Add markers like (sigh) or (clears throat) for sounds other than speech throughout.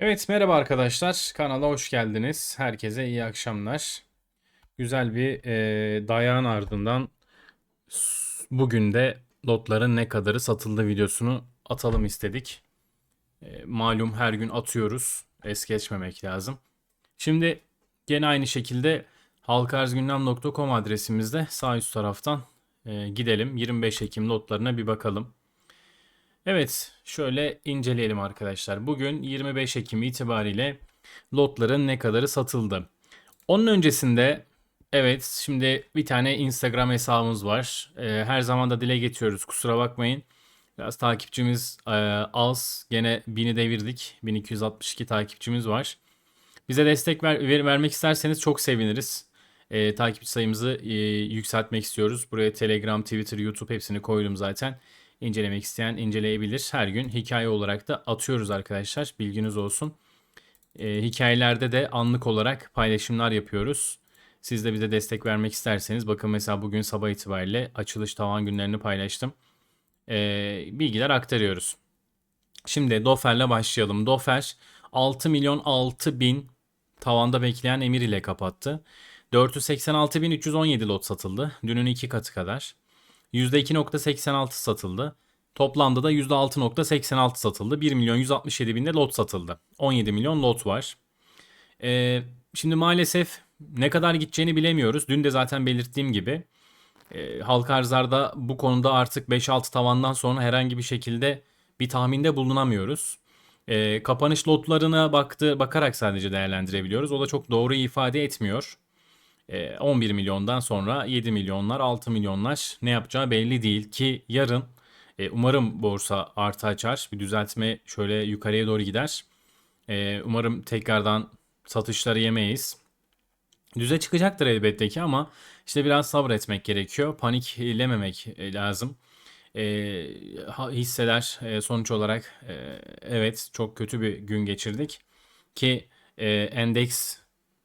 Evet merhaba arkadaşlar kanala hoş geldiniz. Herkese iyi akşamlar. Güzel bir e, dayağın ardından bugün de lotların ne kadarı satıldı videosunu atalım istedik. E, malum her gün atıyoruz. Es geçmemek lazım. Şimdi gene aynı şekilde halkarzgündem.com adresimizde sağ üst taraftan e, gidelim. 25 Ekim lotlarına bir bakalım. Evet, şöyle inceleyelim arkadaşlar. Bugün 25 Ekim itibariyle lotların ne kadarı satıldı. Onun öncesinde evet şimdi bir tane Instagram hesabımız var. Ee, her zaman da dile getiriyoruz kusura bakmayın. Biraz takipçimiz e, az. Gene 1000'i devirdik. 1262 takipçimiz var. Bize destek ver, ver- vermek isterseniz çok seviniriz. Ee, takipçi sayımızı e, yükseltmek istiyoruz. Buraya Telegram, Twitter, YouTube hepsini koydum zaten. İncelemek isteyen inceleyebilir. Her gün hikaye olarak da atıyoruz arkadaşlar. Bilginiz olsun. Ee, hikayelerde de anlık olarak paylaşımlar yapıyoruz. Siz de bize destek vermek isterseniz bakın mesela bugün sabah itibariyle açılış tavan günlerini paylaştım. Ee, bilgiler aktarıyoruz. Şimdi Dofer'le başlayalım. Dofer 6 milyon 6 bin tavanda bekleyen emir ile kapattı. 486.317 lot satıldı. Dünün iki katı kadar. %2.86 satıldı. Toplamda da %6.86 satıldı. 1 milyon 167 binde lot satıldı. 17 milyon lot var. Ee, şimdi maalesef ne kadar gideceğini bilemiyoruz. Dün de zaten belirttiğim gibi e, halka arzlarda bu konuda artık 5-6 tavandan sonra herhangi bir şekilde bir tahminde bulunamıyoruz. E, kapanış lotlarına baktı, bakarak sadece değerlendirebiliyoruz. O da çok doğru ifade etmiyor. E, 11 milyondan sonra 7 milyonlar, 6 milyonlar ne yapacağı belli değil ki yarın e, umarım borsa artı açar. Bir düzeltme şöyle yukarıya doğru gider. E, umarım tekrardan satışları yemeyiz. Düze çıkacaktır elbette ki ama işte biraz sabretmek gerekiyor. Paniklememek e, lazım. E, ha- hisseler e, sonuç olarak evet çok kötü bir gün geçirdik ki endeks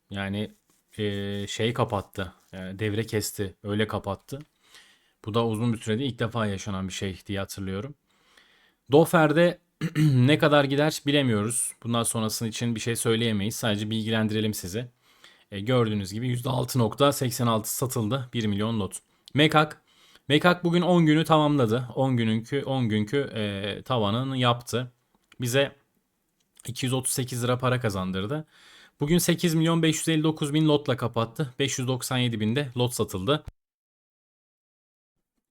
yani e, şey kapattı, e, devre kesti, öyle kapattı. Bu da uzun bir sürede ilk defa yaşanan bir şey diye hatırlıyorum. Dofer'de (clears throat) ne kadar gider bilemiyoruz. Bundan sonrasının için bir şey söyleyemeyiz. Sadece bilgilendirelim sizi. E, gördüğünüz gibi %6.86 satıldı 1 milyon lot. Mekak Mekak bugün 10 günü tamamladı. 10 gününkü 10 günkü e, tavanını yaptı. Bize 238 lira para kazandırdı. Bugün 8 milyon 559 bin lotla kapattı. 597 binde lot satıldı.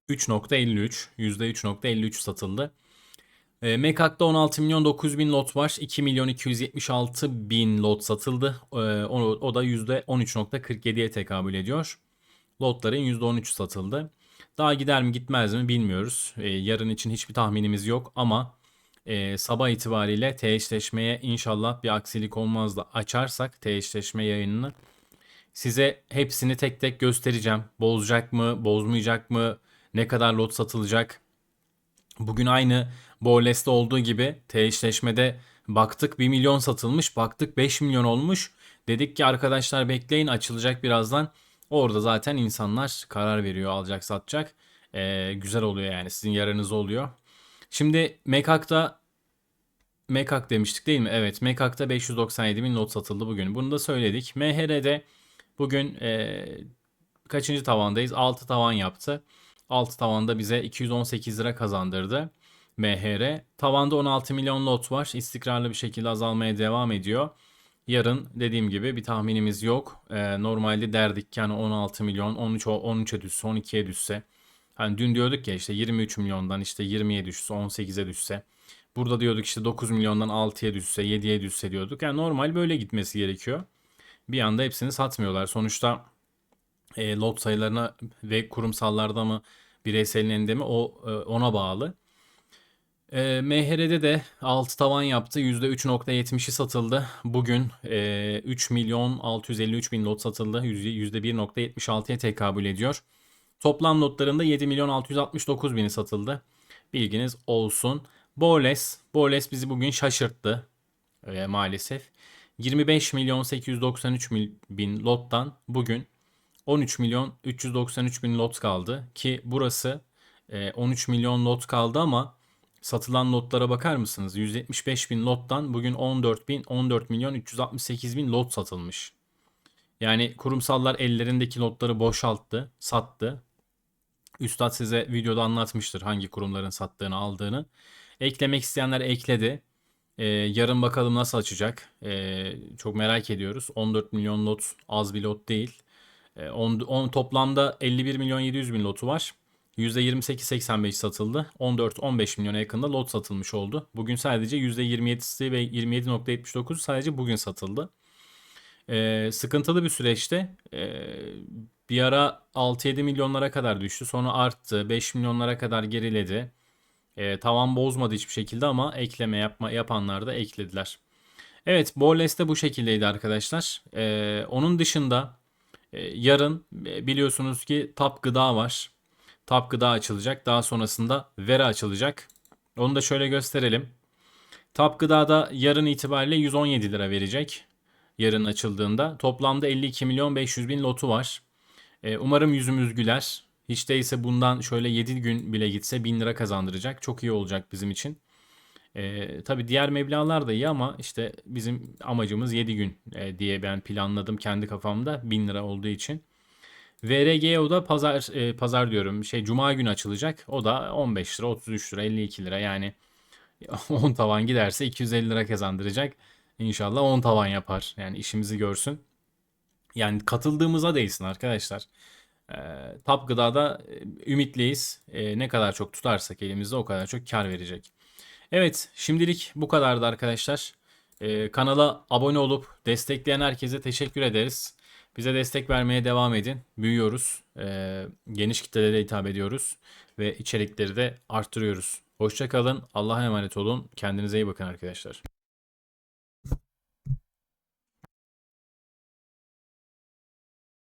3.53 %3.53 satıldı. E, Mekak'ta 16 milyon 900 bin lot var. 2 milyon 276 bin lot satıldı. E, o, o da %13.47'ye tekabül ediyor. Lotların %13 satıldı. Daha gider mi gitmez mi bilmiyoruz. E, yarın için hiçbir tahminimiz yok ama e, sabah itibariyle teşleşmeye inşallah bir aksilik olmaz da açarsak teşleşme yayınını size hepsini tek tek göstereceğim. Bozacak mı, bozmayacak mı, ne kadar lot satılacak. Bugün aynı Borles'te olduğu gibi teşleşmede baktık 1 milyon satılmış, baktık 5 milyon olmuş. Dedik ki arkadaşlar bekleyin açılacak birazdan. Orada zaten insanlar karar veriyor alacak satacak. Ee, güzel oluyor yani sizin yararınız oluyor. Şimdi Mekak'ta Mekak demiştik değil mi? Evet Mekak'ta 597 bin lot satıldı bugün. Bunu da söyledik. MHR'de bugün e, kaçıncı tavandayız? 6 tavan yaptı. 6 tavanda bize 218 lira kazandırdı. MHR. Tavanda 16 milyon lot var. İstikrarlı bir şekilde azalmaya devam ediyor. Yarın dediğim gibi bir tahminimiz yok. Ee, normalde derdik ki hani 16 milyon 13 13'e düşse 12'ye düşse. Hani dün diyorduk ya işte 23 milyondan işte 20'ye düşse 18'e düşse. Burada diyorduk işte 9 milyondan 6'ya düşse 7'ye düşse diyorduk. Yani normal böyle gitmesi gerekiyor. Bir anda hepsini satmıyorlar. Sonuçta e, lot sayılarına ve kurumsallarda mı bireyselin elinde mi o e, ona bağlı. E, MHR'de de 6 tavan yaptı. %3.70'i satıldı. Bugün e, 3 milyon 653 bin lot satıldı. %1.76'ya tekabül ediyor. Toplam notlarında 7 milyon 669 bini satıldı. Bilginiz olsun. Borles, Borles bizi bugün şaşırttı e, maalesef. 25 milyon 893 mil- bin lottan bugün 13 milyon 393 bin lot kaldı ki burası e, 13 milyon lot kaldı ama satılan lotlara bakar mısınız? 175 bin lottan bugün 14 bin 14 milyon 368 bin lot satılmış. Yani kurumsallar ellerindeki lotları boşalttı, sattı. Üstad size videoda anlatmıştır hangi kurumların sattığını aldığını. Eklemek isteyenler ekledi. Ee, yarın bakalım nasıl açacak. Ee, çok merak ediyoruz. 14 milyon lot az bir lot değil. Ee, on, on, toplamda 51 milyon 700 bin lotu var. %28-85 satıldı. 14-15 milyona yakında lot satılmış oldu. Bugün sadece %27'si ve 27.79 sadece bugün satıldı. Ee, sıkıntılı bir süreçte ee, bir ara 6-7 milyonlara kadar düştü. Sonra arttı. 5 milyonlara kadar geriledi. Ee, tavan bozmadı hiçbir şekilde ama ekleme yapma yapanlar da eklediler. Evet, Borles de bu şekildeydi arkadaşlar. Ee, onun dışında e, yarın e, biliyorsunuz ki Tap Gıda var. Tap Gıda açılacak. Daha sonrasında Vera açılacak. Onu da şöyle gösterelim. Tap Gıda'da yarın itibariyle 117 lira verecek. Yarın açıldığında. Toplamda 52 milyon 500 bin lotu var. Ee, umarım yüzümüz güler. Hiç değilse bundan şöyle 7 gün bile gitse 1000 lira kazandıracak. Çok iyi olacak bizim için. Ee, tabii diğer meblağlar da iyi ama işte bizim amacımız 7 gün e, diye ben planladım kendi kafamda 1000 lira olduğu için. VRGO da pazar e, pazar diyorum şey cuma günü açılacak. O da 15 lira, 33 lira, 52 lira yani (laughs) 10 tavan giderse 250 lira kazandıracak. İnşallah 10 tavan yapar. Yani işimizi görsün. Yani katıldığımıza değilsin arkadaşlar. E, Tap Gıda'da e, ümitliyiz. E, ne kadar çok tutarsak elimizde o kadar çok kar verecek. Evet şimdilik bu kadardı arkadaşlar. E, kanala abone olup destekleyen herkese teşekkür ederiz. Bize destek vermeye devam edin. Büyüyoruz. E, geniş kitlelere hitap ediyoruz. Ve içerikleri de arttırıyoruz. Hoşçakalın. Allah'a emanet olun. Kendinize iyi bakın arkadaşlar.